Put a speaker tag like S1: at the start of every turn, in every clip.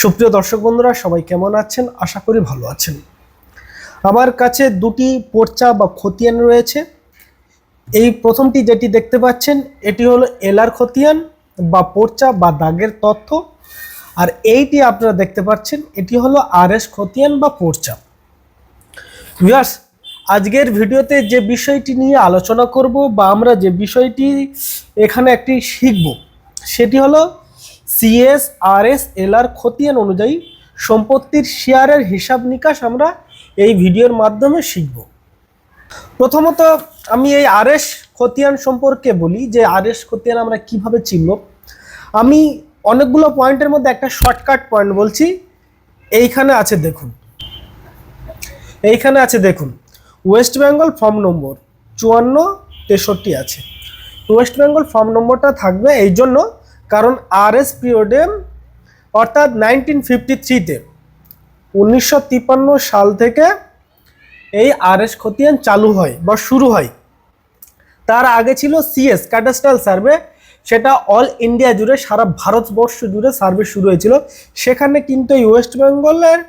S1: সুপ্রিয় দর্শক বন্ধুরা, সবাই কেমন আছেন? আশা করি ভালো আছেন। আমার কাছে দুটি পর্চা বা খতিয়ান রয়েছে। এই প্রথমটি যেটি দেখতে পাচ্ছেন, এটি হলো এলার খতিয়ান বা পর্চা বা দাগের তথ্য। আর এইটি আপনারা দেখতে পাচ্ছেন, এটি হলো আর এস খতিয়ান বা পর্চা। ভিউয়ার্স, আজকের ভিডিওতে যে বিষয়টি নিয়ে আলোচনা করব বা আমরা যে বিষয়টি এখানে একটি শিখব, সেটি হলো সিএস আর এস এল আর খতিয়ান অনুযায়ী সম্পত্তির শেয়ারের হিসাব নিকাশ আমরা এই ভিডিওর মাধ্যমে শিখব। প্রথমত আমি এই আর এস খতিয়ান সম্পর্কে বলি যে আর এস খতিয়ান আমরা কীভাবে চিনব। আমি অনেকগুলো পয়েন্টের মধ্যে একটা শর্টকাট পয়েন্ট বলছি। এইখানে আছে দেখুন। এইখানে আছে দেখুন। ওয়েস্ট বেঙ্গল ফর্ম নম্বর চুয়ান্ন তেষট্টি আছে। ওয়েস্ট বেঙ্গল ফর্ম নম্বরটা থাকবে এই জন্য কারণ আর এস পিরিয়ডে অর্থাৎ নাইনটিন ফিফটি থ্রিতে উনিশশো তিপ্পান্ন সাল থেকে এই আর এস খতিয়ান চালু হয় বা শুরু হয়। তার আগে ছিল সিএস ক্যাডাস্ট্রাল সার্ভে সেটা অল ইন্ডিয়া জুড়ে, সারা ভারতবর্ষ জুড়ে সার্ভে শুরু হয়েছিল। সেখানে কিন্তু এই ওয়েস্ট বেঙ্গলের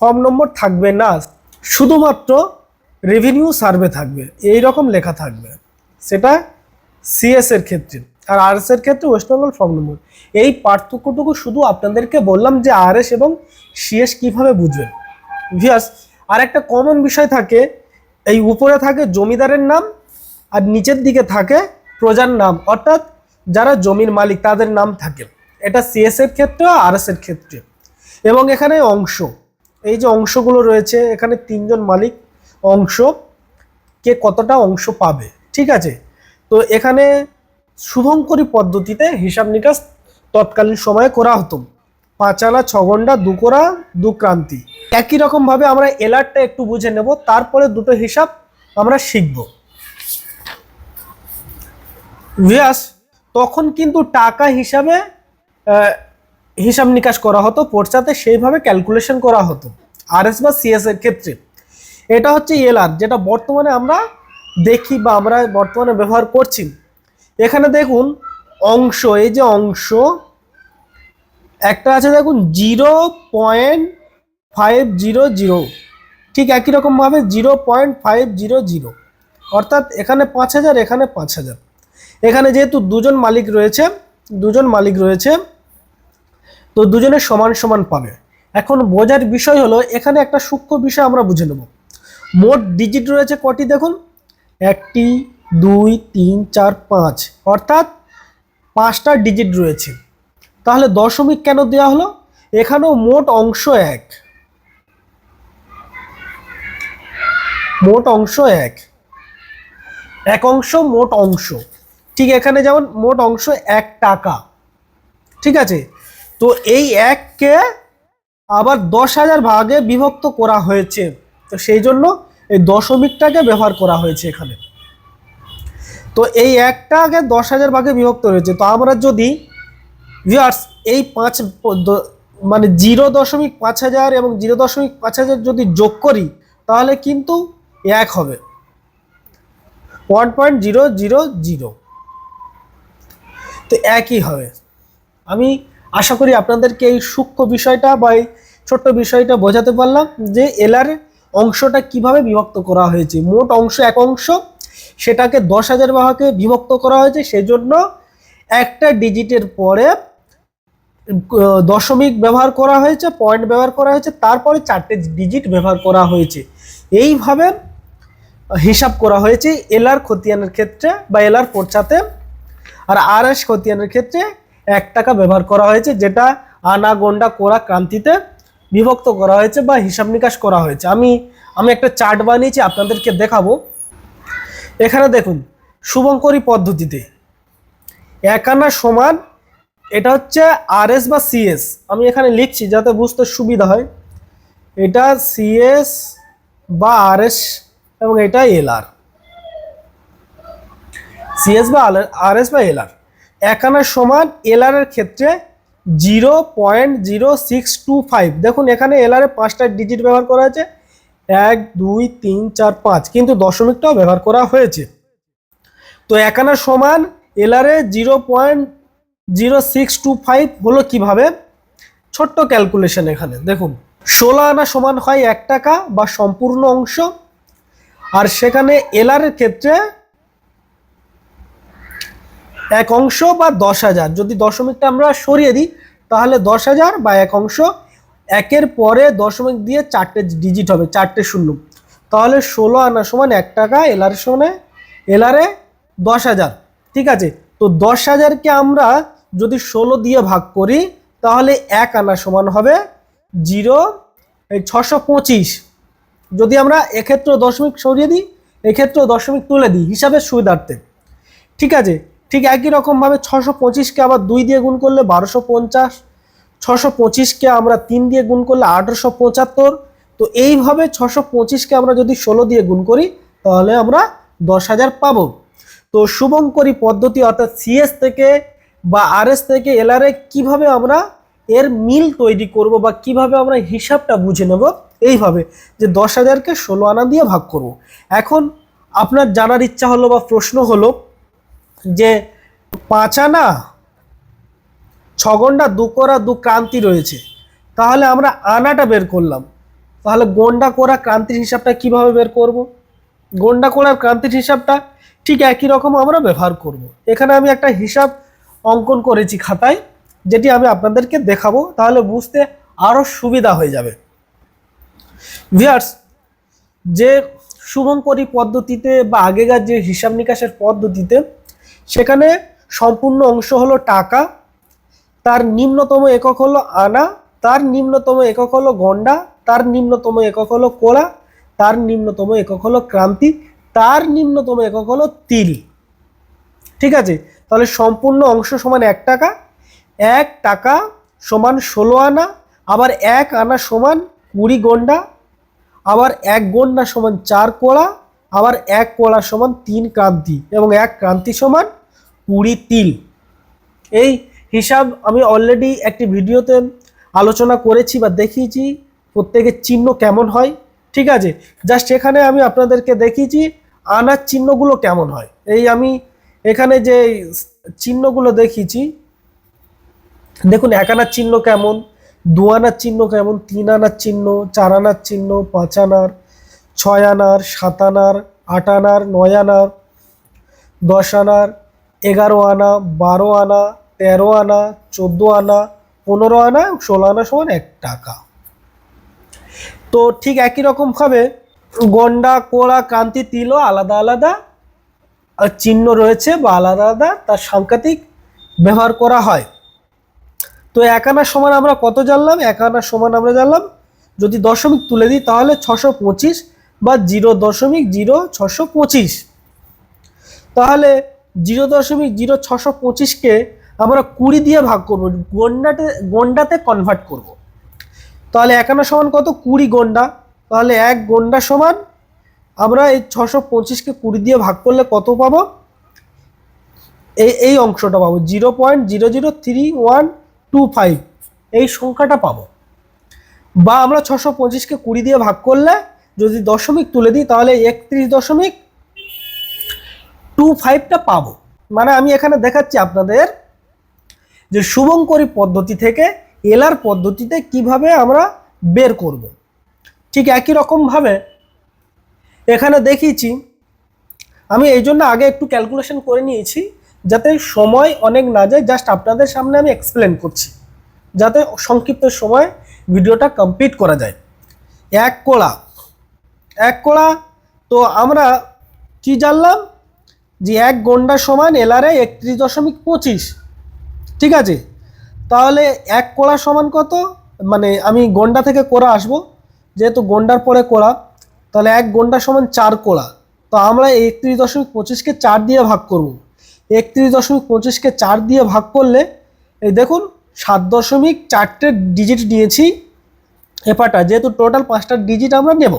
S1: ফর্ম নম্বর থাকবে না, শুধুমাত্র রেভিনিউ সার্ভে থাকবে এই রকম লেখা থাকবে। সেটা সিএস এর ক্ষেত্রে। আর আর এস এর ক্ষেত্রে ওয়েস্ট বেঙ্গল ফর্ম নম্বর এই পার্থক্যটুকু শুধু আপনাদেরকে বললাম যে আর এস এবং সিএস কীভাবে বুঝবেন। ভিয়াস আর একটা কমন বিষয় থাকে, এই উপরে থাকে জমিদারের নাম আর নিচের দিকে থাকে প্রজার নাম। অর্থাৎ যারা জমির মালিক, তাদের নাম থাকে। এটা সিএস এর ক্ষেত্রে আর এর ক্ষেত্রে। এবং এখানে অংশ। এই যে অংশগুলো রয়েছে, এখানে তিনজন মালিক অংশ। কে কতটা অংশ পাবে? ঠিক আছে? তো এখানে শুভঙ্করী পদ্ধতিতে হিসাব নিকাশ তৎকালীন সময়ে করা হতো। পাঁচালা, ছগন্ডা, দুকোরা দু ক্রান্তি একই রকমভাবে আমরা এলারটা একটু বুঝে নেব, তারপরে দুটো হিসাব আমরা শিখব। ভিয়াস তখন কিন্তু টাকা হিসাবে হিসাব নিকাশ করা হতো, পর্চাতে সেইভাবে ক্যালকুলেশন করা হতো আর এস বা সিএস এর ক্ষেত্রে। এটা হচ্ছে এলআর যেটা বর্তমানে আমরা দেখি বা আমরা বর্তমানে ব্যবহার করছি। এখানে দেখুন অংশ, এই যে অংশ, একটা আছে দেখুন zero point five zero zero, ঠিক একই রকমভাবে zero point five zero zero, অর্থাৎ এখানে পাঁচ হাজার, এখানে পাঁচ হাজার। এখানে যেহেতু দুজন মালিক রয়েছে, দুজন মালিক রয়েছে, তো দুজনে সমান সমান পাবে। এখন বোঝার বিষয় হলো, এখানে একটা সূক্ষ্ম বিষয় আমরা বুঝে নেব। মোট ডিজিট রয়েছে কটি দেখুন? একটি দুই, তিন, চার, পাঁচ, অর্থাৎ পাঁচটা ডিজিট রয়েছে। তাহলে দশমিক কেন দেওয়া হলো? এখানেও মোট অংশ এক। মোট অংশ এক। এক অংশ, মোট অংশ। ঠিক এখানে যেমন মোট অংশ এক টাকা। ঠিক আছে? তো এই এককে আবার দশ হাজার ভাগে বিভক্ত করা হয়েছে। তো সেই জন্য এই দশমিকটাকে ব্যবহার করা হয়েছে এখানে। তো এই একটাকে দশ হাজার ভাগে বিভক্ত হয়েছে। তো আমরা যদি ভিউয়ার্স এই পাঁচ মানে জিরো দশমিক পাঁচ হাজার এবং জিরো দশমিক পাঁচ হাজার যদি যোগ করি, তাহলে কিন্তু এক হবে। One point zero zero zero. তো একই হবে। আমি আশা করি আপনাদেরকে এই সূক্ষ্ম বিষয়টা বা এই ছোট্ট বিষয়টা বোঝাতে পারলাম যে এলার অংশটা কীভাবে বিভক্ত করা হয়েছে। মোট অংশ এক অংশ সেটাকে দশ হাজার ভাগে বিভক্ত করা হয়েছে, সেজন্য একটা ডিজিটের পরে দশমিক ব্যবহার করা হয়েছে পয়েন্ট ব্যবহার করা হয়েছে, তারপরে চারটে ডিজিট ব্যবহার করা হয়েছে। এইভাবে হিসাব করা হয়েছে এলার খতিয়ানের ক্ষেত্রে বা এলার পর্চাতে আর আর এস খতিয়ানের ক্ষেত্রে এক টাকা ব্যবহার করা হয়েছে, যেটা আনা গন্ডা কোরা ক্রান্তিতে বিভক্ত করা হয়েছে বা হিসাব নিকাশ করা হয়েছে। আমি আমি একটা চার্ট বানিয়েছি, আপনাদেরকে দেখাবো। এখানে দেখুন, শুভঙ্করী পদ্ধতিতে। এক আনা সমান, এটা হচ্ছে আর এস বা সিএস। আমি এখানে লিখছি যাতে বুঝতে সুবিধা হয়। এটা সিএস বা আর এস এবং এটা এল আর সিএস বা আর এস বা এল আর এক আনার সমান এল আর এর ক্ষেত্রে zero point zero six two five. দেখুন, এখানে এল আর এ পাঁচটা ডিজিট ব্যবহার করা হয়েছে। এক, দুই, তিন, চার, পাঁচ। কিন্তু দশমিকটাও ব্যবহার করা হয়েছে। তো এক আনার সমান এলারে zero point zero six two five হলো কীভাবে? ছোট্ট ক্যালকুলেশন এখানে। দেখুন, ষোলো আনা সমান হয় এক টাকা বা সম্পূর্ণ অংশ। আর সেখানে এলারের ক্ষেত্রে এক অংশ বা দশ হাজার। যদি দশমিকটা আমরা সরিয়ে দিই, তাহলে দশ হাজার বা এক অংশ একের পরে দশমিক দিয়ে চারটে ডিজিট হবে, চারটে শূন্য। তাহলে ষোলো আনা সমান এক টাকা এলার সমানে এলারে দশ হাজার। ঠিক আছে? তো দশ হাজারকে আমরা যদি ষোলো দিয়ে ভাগ করি, তাহলে এক আনা সমান হবে জিরো ছশো পঁচিশ। যদি আমরা এক্ষেত্রে দশমিক সরিয়ে দিই, এক্ষেত্রে দশমিক তুলে দিই হিসাবে সুবিধার্থে। ঠিক আছে? ঠিক একই রকমভাবে ছশো পঁচিশকে আবার দুই দিয়ে গুণ করলে বারোশো পঞ্চাশ। ছশো পঁচিশকে আমরা তিন দিয়ে গুণ করলে আঠারোশো পঁচাত্তর। তো এইভাবে ছশো পঁচিশকে আমরা যদি ষোলো দিয়ে গুণ করি, তাহলে আমরা দশ হাজার পাবো। তো শুভঙ্করী পদ্ধতি অর্থাৎ সিএস থেকে বা আরএস থেকে এলআরএ কীভাবে আমরা এর মিল তৈরি করব বা কীভাবে আমরা হিসাবটা বুঝে নেব, এইভাবে যে দশ হাজারকে ষোলো আনা দিয়ে ভাগ করব। এখন আপনার জানার ইচ্ছা হলো বা প্রশ্ন হলো যে পাঁচ আনা ছগন্ডা দু করা, দু ক্রান্তি রয়েছে। তাহলে আমরা আনাটা বের করলাম। তাহলে গন্ডা করা ক্রান্তির হিসাবটা কীভাবে বের করব? গন্ডা করার ক্রান্তির হিসাবটা ঠিক একই রকম আমরা ব্যবহার করব। এখানে আমি একটা হিসাব অঙ্কন করেছি খাতায়, যেটি আমি আপনাদেরকে দেখাবো। তাহলে বুঝতে আরও সুবিধা হয়ে যাবে। ভিয়ার্স যে শুভঙ্করী পদ্ধতিতে বা আগেকার যে হিসাব নিকাশের পদ্ধতিতে, সেখানে সম্পূর্ণ অংশ হলো টাকা তার নিম্নতম একক হলো আনা, তার নিম্নতম একক হলো গন্ডা, তার নিম্নতম একক হলো কোড়া তার নিম্নতম একক হলো ক্রান্তি তার নিম্নতম একক হলো তিল। ঠিক আছে? তাহলে সম্পূর্ণ অংশ সমান এক টাকা এক টাকা সমান ষোলো আনা, আবার এক আনা সমান কুড়ি গন্ডা, আবার এক গন্ডা সমান চার কোড়া আবার এক কোড়া সমান তিন ক্রান্তি, এবং এক ক্রান্তি সমান কুড়ি তিল। এই হিসাব আমি অলরেডি একটি ভিডিওতে আলোচনা করেছি বা দেখিয়েছি, প্রত্যেকের চিহ্ন কেমন হয়, ঠিক আছে? জাস্ট এখানে আমি আপনাদেরকে দেখিয়েছি আনার চিহ্নগুলো কেমন হয়। এই আমি এখানে যে চিহ্নগুলো দেখিয়েছি, দেখুন, এক আনার চিহ্ন কেমন, দু আনার চিহ্ন কেমন, তিন আনার চিহ্ন, চার আনার চিহ্ন, পাঁচ আনার, ছয় আনার, সাত আনার, আট আনার, নয় আনার, দশ আনার, এগারো আনা, বারো আনা তেরো আনা, চোদ্দ আনা, পনেরো আনা, ষোলো আনা সমান এক টাকা। তো ঠিক একই রকমভাবে গন্ডা কোড়া কান্তি, তিলও আলাদা আলাদা চিহ্ন রয়েছে বা আলাদা আলাদা, তার সাংকেতিক ব্যবহার করা হয়। তো এক আনার সমান আমরা কত জানলাম? এক আনার সমান আমরা জানলাম, যদি দশমিক তুলে দিই তাহলে ছশো পঁচিশ বা জিরো দশমিক জিরো ছশো পঁচিশ। তাহলে জিরো দশমিক জিরো ছশো পঁচিশকে আমরা কুড়ি দিয়ে ভাগ করব, গন্ডাতে গন্ডাতে কনভার্ট করব। তাহলে একান্ন সমান কত? কুড়ি গন্ডা। তাহলে এক গন্ডা সমান আমরা এই ছশো পঁচিশকে কুড়ি দিয়ে ভাগ করলে কত পাবো? এই এই অংশটা পাবো, zero point zero zero three one two five. এই সংখ্যাটা পাবো। বা আমরা ছশো পঁচিশকে কুড়ি দিয়ে ভাগ করলে যদি দশমিক তুলে দিই, তাহলে একত্রিশ দশমিক টু ফাইভটা পাবো। মানে আমি এখানে দেখাচ্ছি আপনাদের যে শুভঙ্করী পদ্ধতি থেকে এলার পদ্ধতিতে কীভাবে আমরা বের করব। ঠিক একই রকমভাবে এখানে দেখিয়েছি। আমি এই জন্য আগে একটু ক্যালকুলেশন করে নিয়েছি যাতে সময় অনেক না যায়। জাস্ট আপনাদের সামনে আমি এক্সপ্লেন করছি। যাতে সংক্ষিপ্ত সময় ভিডিওটা কমপ্লিট করা যায়। এক কোড়া এক কোড়া তো আমরা কি জানলাম? যে এক গন্ডা সমান এলারে একত্রিশ দশমিক পঁচিশ। ঠিক আছে? তাহলে এক কোড়া সমান কত? মানে আমি গন্ডা থেকে কোড়া আসব। যেহেতু গন্ডার পরে কোড়া, তাহলে এক গন্ডা সমান চার কোড়া। তো আমরা একত্রিশ দশমিক পঁচিশকে চার দিয়ে ভাগ করব। একত্রিশ দশমিক পঁচিশকে চার দিয়ে ভাগ করলে, এই দেখুন, সাত দশমিক চারটে ডিজিট নিয়েছি এপাটা যেহেতু টোটাল পাঁচটা ডিজিট আমরা নেব।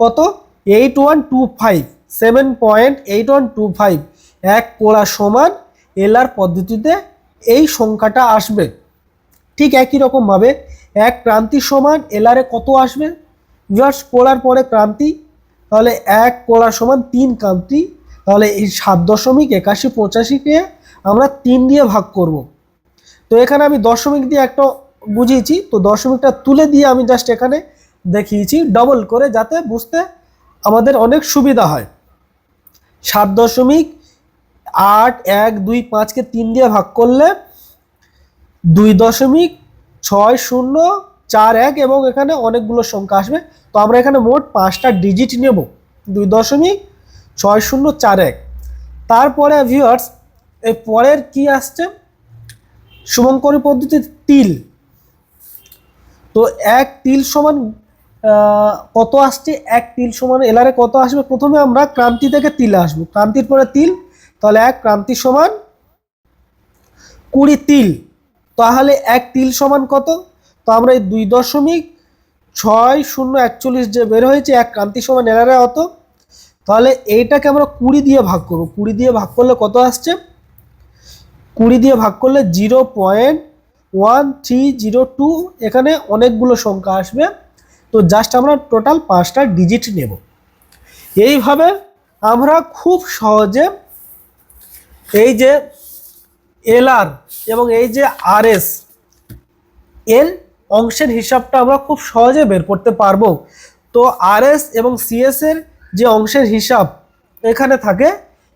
S1: কত? Eight one two five seven point eight one two five এক কোড়া সমান এলআর পদ্ধতিতে এই সংখ্যাটা আসবে ঠিক একই রকমভাবে এক ক্রান্তি সমান এলারে কত আসবে? ভিউয়ার্স কোড়ার পরে ক্রান্তি, তাহলে এক কোড়া সমান তিন ক্রান্তি, তাহলে এই সাত দশমিক একাশি পঁচাশিকে আমরা তিন দিয়ে ভাগ করব। তো এখানে আমি দশমিক দিয়ে একটা বুঝিয়েছি, তো দশমিকটা তুলে দিয়ে আমি জাস্ট এখানে দেখিয়েছি ডবল করে যাতে বুঝতে আমাদের অনেক সুবিধা হয়। সাত দশমিক আট, এক, দুই, পাঁচকে তিন দিয়ে ভাগ করলে দুই দশমিক ছয় শূন্য চার এক এবং এখানে অনেকগুলো সংখ্যা আসবে। তো আমরা এখানে মোট পাঁচটা ডিজিট নেব। দুই দশমিক ছয় শূন্য চার এক। তারপরে ভিউয়ার্স এর পরের কি আসছে? শুভঙ্করী পদ্ধতি তিল। তো এক তিল সমান কত আসছে? এক তিল সমান এলারে কত আসবে? প্রথমে আমরা ক্রান্তি থেকে তিলে আসব। ক্রান্তির পরে তিল তাহলে এক ক্রান্তি সমান কুড়ি তিল। তাহলে এক তিল সমান কত? তো আমরা এই দুই দশমিক ছয় শূন্য একচল্লিশ যে বের হয়েছে, এক ক্রান্তি সমান এলারে অত তাহলে এইটাকে আমরা কুড়ি দিয়ে ভাগ করব। কুড়ি দিয়ে ভাগ করলে কত আসছে? কুড়ি দিয়ে ভাগ করলে zero point one three zero two, এখানে অনেকগুলো সংখ্যা আসবে। তো জাস্ট আমরা টোটাল পাঁচটা ডিজিট নেব। এইভাবে আমরা খুব সহজে এই যে এলআর এবং এই যে আরএস, এর অংশের হিসাবটা আমরা খুব সহজে বের করতে পারব। তো আরএস এবং সিএস এর যে অংশের হিসাব এখানে থাকে,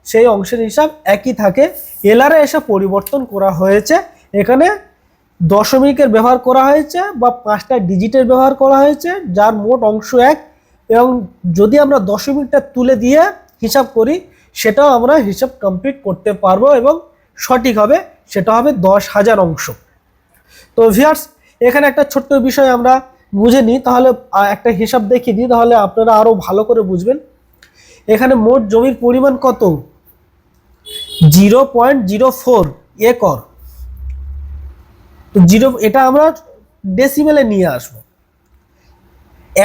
S1: সেই অংশের হিসাব একই থাকে। এলআরে এসে পরিবর্তন করা হয়েছে। এখানে দশমিকের ব্যবহার করা হয়েছে বা পাঁচটা ডিজিটের ব্যবহার করা হয়েছে, যার মোট অংশ এক। এবং যদি আমরা দশমিকটা তুলে দিয়ে হিসাব করি সেটাও আমরা হিসাব কমপ্লিট করতে পারব এবং সঠিক হবে, সেটা হবে দশ হাজার অংশ। তো ভিয়ার্স এখানে একটা ছোট্ট বিষয় আমরা বুঝে নিই, তাহলে একটা হিসাব দেখিয়ে দিই, তাহলে আপনারা আরও ভালো করে বুঝবেন। এখানে মোট জমির পরিমাণ কত? Zero point zero four acre. Zero, এটা আমরা ডেসিমেলে নিয়ে আসব।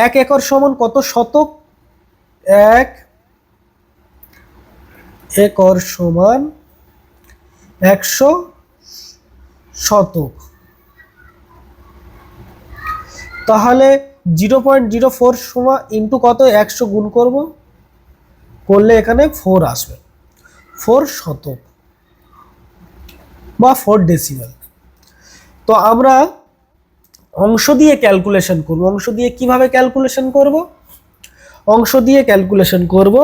S1: এক একর সমান কত শতক? এক একর সমান একশো শতক। তাহলে জিরো পয়েন্ট জিরো ফোর সমান ইন্টু কত? একশো গুণ করব। করলে এখানে ফোর আসবে। ফোর শতক বা ফোর ডেসিমেল। তো আমরা অংশ দিয়ে ক্যালকুলেশন করব। অংশ দিয়ে কীভাবে ক্যালকুলেশন করব? অংশ দিয়ে ক্যালকুলেশন করব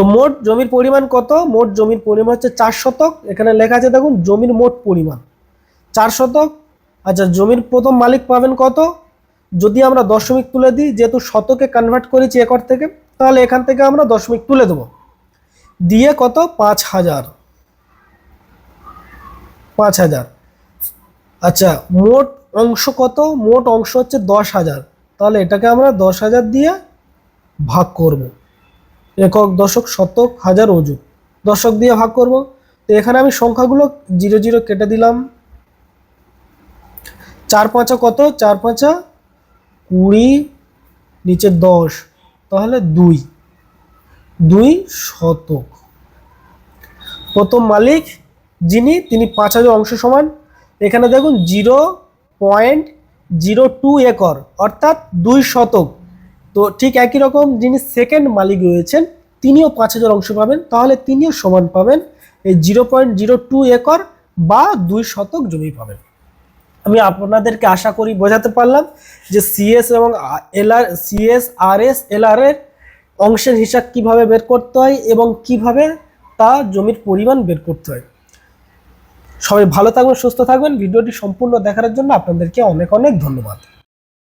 S1: তো মোট জমির পরিমাণ কত? মোট জমির পরিমাণ হচ্ছে চার শতক। এখানে লেখা আছে, দেখুন, জমির মোট পরিমাণ। চার শতক। আচ্ছা জমির প্রথম মালিক পাবেন কত? যদি আমরা দশমিক তুলে দিই, যেহেতু শতকে কনভার্ট করেছি একর থেকে, তাহলে এখান থেকে আমরা দশমিক তুলে দেবো। দিয়ে কত? পাঁচ হাজার। পাঁচ হাজার। আচ্ছা মোট অংশ কত? মোট অংশ হচ্ছে দশ হাজার। তাহলে এটাকে আমরা দশ হাজার দিয়ে ভাগ করব। একক দশক শতক হাজার অজু দশক দিয়ে ভাগ করব। তো এখানে আমি সংখ্যাগুলো জিরো জিরো কেটে দিলাম। চার পাঁচা কত? চার পাঁচা কুড়ি, নিচে দশ। তাহলে দুই। দুই শতক। প্রথম মালিক যিনি, তিনি পাঁচ হাজার অংশ সমান। এখানে দেখুন, zero point zero two acre, অর্থাৎ দুই শতক। তো ঠিক একই রকম যিনি সেকেন্ড মালিক রয়েছেন, তিনিও পাঁচ হাজার অংশ পাবেন, তাহলে তিনিও সমান পাবেন এই zero point zero two acre বা দুই শতক জমি পাবেন। আমি আপনাদেরকে আশা করি বোঝাতে পারলাম যে সিএস এবং এলআর সিএস আর এস এলআর এর অংশের হিসাব কীভাবে বের করতে হয় এবং কীভাবে তা জমির পরিমাণ বের করতে হয়। সবাই ভালো থাকবেন, সুস্থ থাকবেন। ভিডিওটি সম্পূর্ণ দেখার জন্য আপনাদেরকে অনেক অনেক ধন্যবাদ।